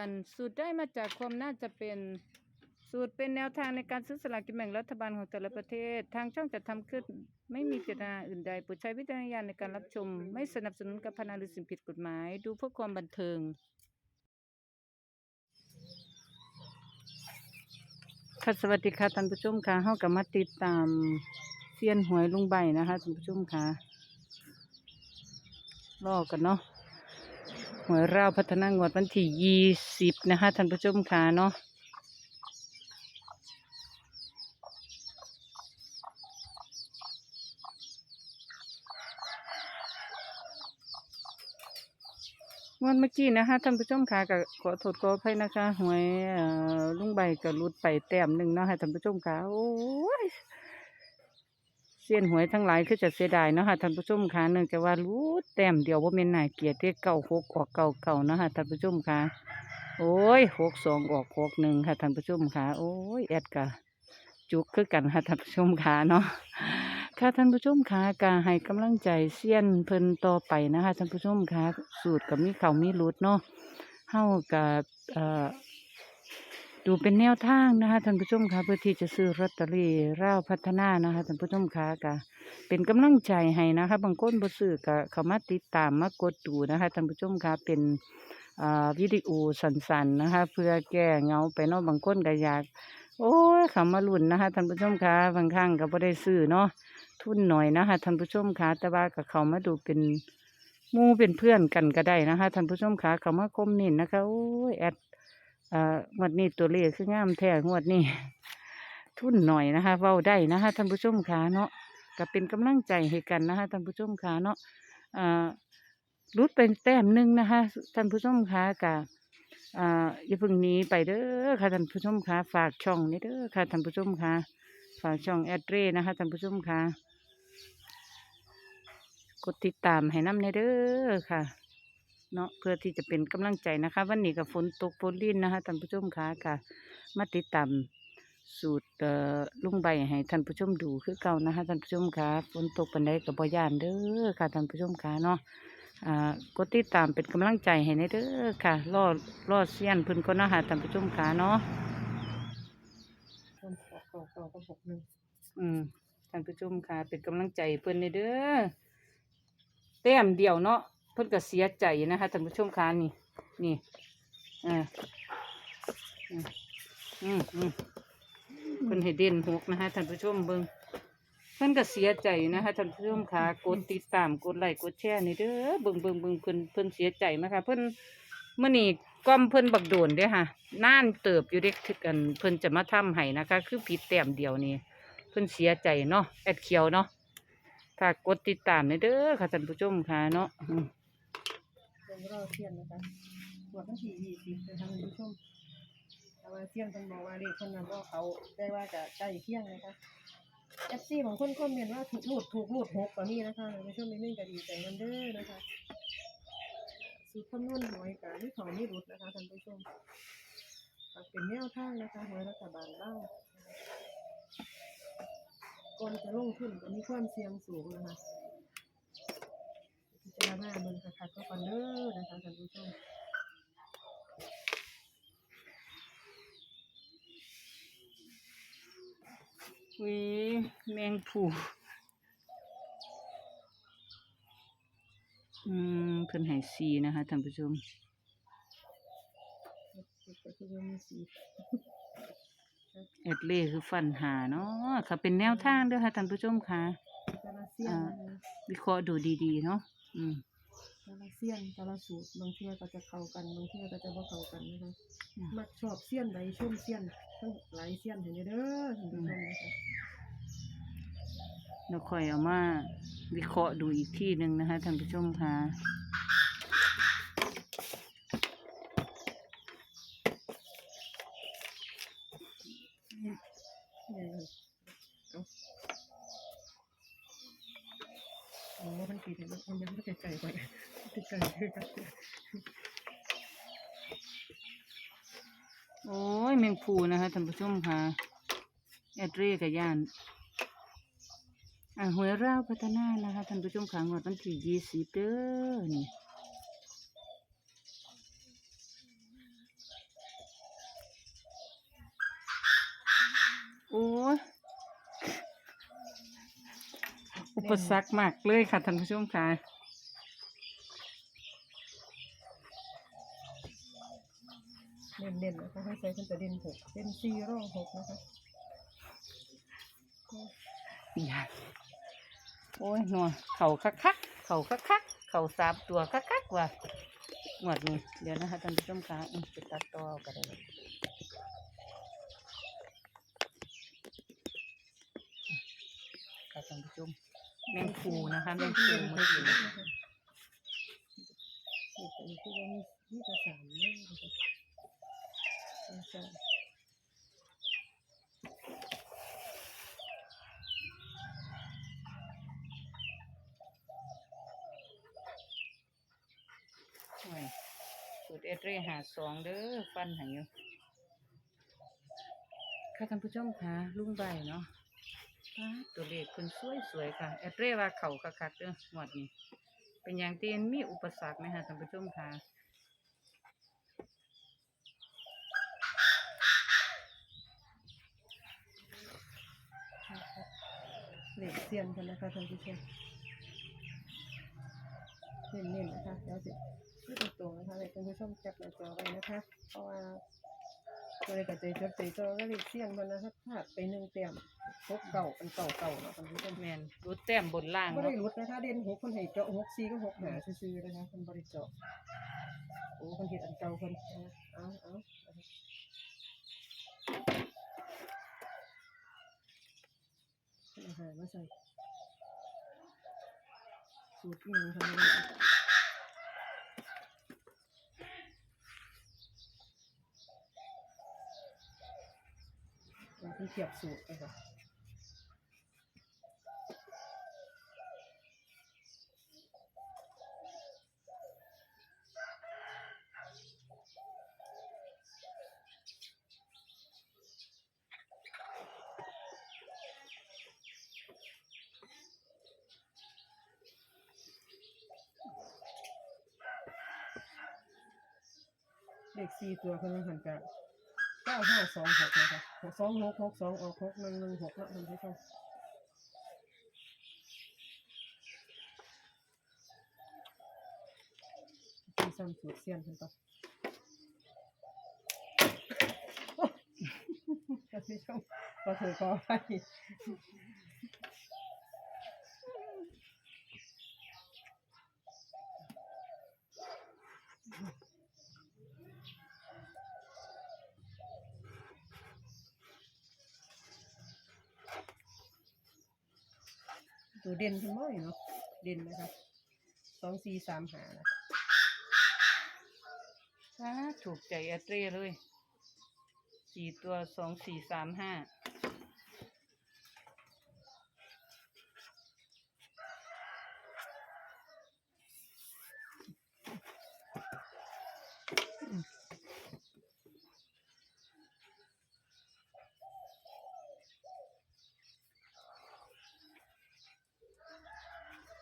กัน สูตรได้มาจากความน่าจะเป็นสูตรเป็นแนวทางในการซื้อสลากกินแบ่งรัฐบาลของแต่ละประเทศ ทางช่องจะทำขึ้น ไม่มีเจตนาอื่นใดโปรดใช้วิจารณญาณในการรับชม ไม่สนับสนุนการพนันหรือสิ่งผิดกฎหมาย ดูเพื่อความบันเทิง ค่ะสวัสดีค่ะท่านผู้ชมค่ะเฮากับมาติดตามเซียนหวยลุงใบนะคะท่านผู้ชมค่ะรอกันเนาะ หวยราพัฒนางวดวันที่ยี่สิบนะคะท่านผู้ชมค่ะเนาะงวันเมื่อกี้นะคะท่านผู้ชมค่ะก็ขอโทษขออภัยนะคะหวยลุงใบก็รุดไปแต้มหนึ่งเนาะค่ะท่านผู้ชมค่ะโอ้ย เสียนหวยทั้งหลายคือจะเสียดายเนาะค่ะท่านผู้ชมค่ะเนื่องจากว่ารุดแต้มเดียวว่าเป็นน่าเกียดที่เก่าหกออกเก่าเก่าเนาะค่ะท่านผู้ชมค่ะโอ้ยหกสองออกหกหนึ่งค่ะท่านผู้ชมค่ะโอ้ยแอดกะจุกคือกันค่ะท่านผู้ชมค่ะเนาะค่ะท่านผู้ชมค่ะการให้กำลังใจเซียนเพิ่นต่อไปนะคะท่านผู้ชมค่ะสูตรกับมีเข่ามีรุดเนาะเฮากับเอ่อ ดูเป็นแนวทางนะคะท่านผู้ชมคะเพื่อที่จะซื้อลอตเตอรี่ร่าวพัฒนานะคะท่านผู้ชมค่ะกะเป็นกำลังใจให้นะคะ บางคนบ่ซื้อก็เขามาติดตามมากดดูนะคะท่านผู้ชมคะเป็นอ่าวิดีโอสั้นๆนะคะ เพื่อแก้เงาไปเนาะบางคนก็อยาก โอ้ยขำมาลุ่นนะคะท่านผู้ชมคะบางครั้งก็บ่ได้ซื้อเนาะทุนหน่อยนะคะท่านผู้ชมคะแต่ว่าก็เขามาดูเป็นมู่เป็นเพื่อนกันก็ได้นะคะท่านผู้ชมคะเขามาคอมเมนต์นะคะโอ้ยแอด อ่างวดนี้ตัวเลขคืองามแท้งวดนี้ ทุ่นหน่อยนะคะเว้าได้นะคะท่านผู้ชมคะเนาะก็เป็นกำลังใจให้กันนะคะท่านผู้ชมคะเนาะอ่ารุดเป็นแต้มหนึ่งนะคะท่านผู้ชมคะกะอ่าอย่าเพิ่งหนีไปเด้อค่ะท่านผู้ชมคะฝากช่องนี้เด้อค่ะท่านผู้ชมคะฝากช่องแอดเรนะคะท่านผู้ชมคะกดติดตามให้น้ำในเด้อค่ะ เนาะเพื่อที่จะเป็นกำลังใจนะคะ วันนี้กับฝนตกฝนลิ่นนะคะท่านผู้ชมคะกะมาติดตามสูตรเอ่อลุงใบให้ท่านผู้ชมดูคือเก่านะคะท่านผู้ชมคะฝนตกปันใดกับบ่ยานเด้อค่ะท่านผู้ชมคะเนาะอ่ากดติดตามเป็นกำลังใจให้ในเด้อค่ะรอรอเสียนเพิ่นก็นาะหาท่านผู้ชมขาเนาะคนเก่าเก่าเก่าก็หกหนึ่งอืมท่านผู้ชมค่ะเป็นกำลังใจเพิ่นในเด้อแต้มเดียวเนาะ เพิ่นก็เสียใจนะคะท่านผู้ชมคะนี่นี่อ่าอืมอืมอืมเพิ่นให้เด่นหกนะคะท่านผู้ชมเบิ่งเพิ่นก็เสียใจนะคะท่านผู้ชมคะกดติดตามกดไลค์กดแชร์นี่เด้อเบิ่งเบิ่งเบิ่งเพิ่นเพิ่นเสียใจไหมคะเพิ่นเมื้อนี้ก้อมเพิ่นบักโดนเด้อค่ะน่านเติบอยู่เด็กกันเพิ่นจะมาทำให้นะคะ คือผิดแต้มเดียวนี่เพิ่นเสียใจเนาะแอดเขียวเนาะฝากกดติดตามในอยเด้อค่ะท่านผู้ชมค่ะเนาะ อืมเรอบเทียนนะคะตรวจทั้งสี่ยี่สิบนะคะคุณผู้ชมแต่ว่าเทียนคนบอกว่าเลขคนนั้นว่าเขาได้ว่าจะใกล้เที่ยงนะคะเอฟซีของคนคอมเมนต์ว่าถูกรูดถูกรูดหกกว่านี้นะคะคุณผู้ชมไม่เล่นก็ดีใจกันเด้อนะคะสูตรคำนวณหวยกับนี่ของนี่รุดนะคะท่านผู้ชมฝากเป็นแนวทางนะคะหวยรัฐบาลเล่าก่อนจะลงทุนก็มีความเสี่ยงสูงนะคะ จารณาเบิ่งคักๆก็ก่อนเด้อนะคะท่านผู้ชมวิแมงผู้อืมเพิ่นให้สีนะคะท่านผู้ชมก็คือว่ามีสีแอดเล่คือฟันหาเนาะค่ะเป็นแนวทางด้อค่ะท่านผู้ชมค่ะบีคะวิเคราะห์ดูดีๆเนาะ อืมกาลาเซียนกาลาสูตรบางเทื่อก็จะเข้ากันบางเทื่อก็จะบ่เข้ากันนะคะอืมมักชอบเซียนใดชมเซียนทั้งหลายเซียนเห็นเด้อท่านผู้ชมนะคะแล้วค่อยเอามาวิเคราะห์ดูอีกที่หนึ่งนะคะท่านผู้ชมค่ะ ห็นว่ามังไม่ไกลไปไกลๆกัโอ้ยแมงภูนะคะท่านผู้ชมค่ะแอดเรีกับยานอ่าหวยร่าพัฒนานะคะท่านผู้ชมขังวดวันที่ยี่สิบเด้อนี่โอ้ ปสรรคมากเลยค่ะท่านผู้ชมค่ะเด่นเด่นๆนะคะให้ใส่ขึ้นแต่เด่นหกเด่นสี่ร่องหกนะคะอย่าโอ้ยหนัวเข่าคักคักๆเข่าคักคักๆเข่าสามตัวคักคักๆว่ะหมดนี่เดี๋ยวนะคะท่านผู้ชมค่ะอืมไปตัดต่อเอาก็ได้เลยค่ะท่านผู้ชม แมงคูนะคะแมงคูเมื่อกี้นี่เป็นที่ว่ามีมีแต่สามเรื่องนะคะใช่โอ้ยสูตรเอดเรหาสองเด้อฟันใหอยู่ค่ะท่านผู้ชมค่ะลุงใบเนาะป๊าด ตัวเลขคุณสวยสวยๆค่ะเอดเรว่าเข่าคักๆเด้อหมดนี้ เป็นอย่างที่มีอุปสรรคไหมคะท่านผู้ชมค่ะเหล็กเสียนกันนะคะท่านผู้ชมเน้นๆนะคะเดี๋ยวสิที่ตรงๆนะคะเลยท่านผู้ชมจับหน้าจอไว้นะคะ เพราะว่า ตัวเลขกับใจจดใจจอก็เหล็กเสียนกันนะคะพลาดไปหนึ่งเต็มพกเก่าเป็นเก่าเก่าๆเนาะท่านผู้ชมแมนรูดแต้มบนล่างก็เนาะได้รุดนะคะเด่นหกคนให้เจาะหกซีก็หกหาซื้อๆนะคะคนบริเจาะโอ้คนเห็ดอันเก่าคนนะเอาเอาอาหารมาใส่สูตรอีกหนึ่งทำ เทียบสูตรไปค่ะเลขสี่ตัวคนละหันกับเก้าห้าสองหกนะคะหกสองหกหกสองออกหกหนึ่งหนึ่งหกละท่านผู้ชมที่ซ้ำสูตรเสียนเพิ่นต่อท่านผู้ชมขอถือขอไป ตัวเด่นขึ้นมาอยเนาะเด่นนะคะสองสี่สามหานะถูกใจอดเรเลยสี่ตัวสองสี่สามห้า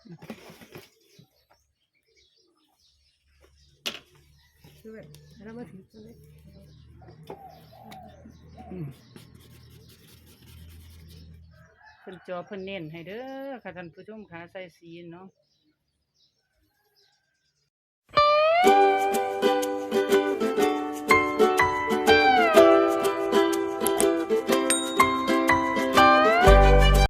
ช่วยแล้วมาถือตัวเล็กเพิ่นจอเพิ่นเน้นให้เด้อค่ะท่านผู้ชมค่ะใส่สีเนาะ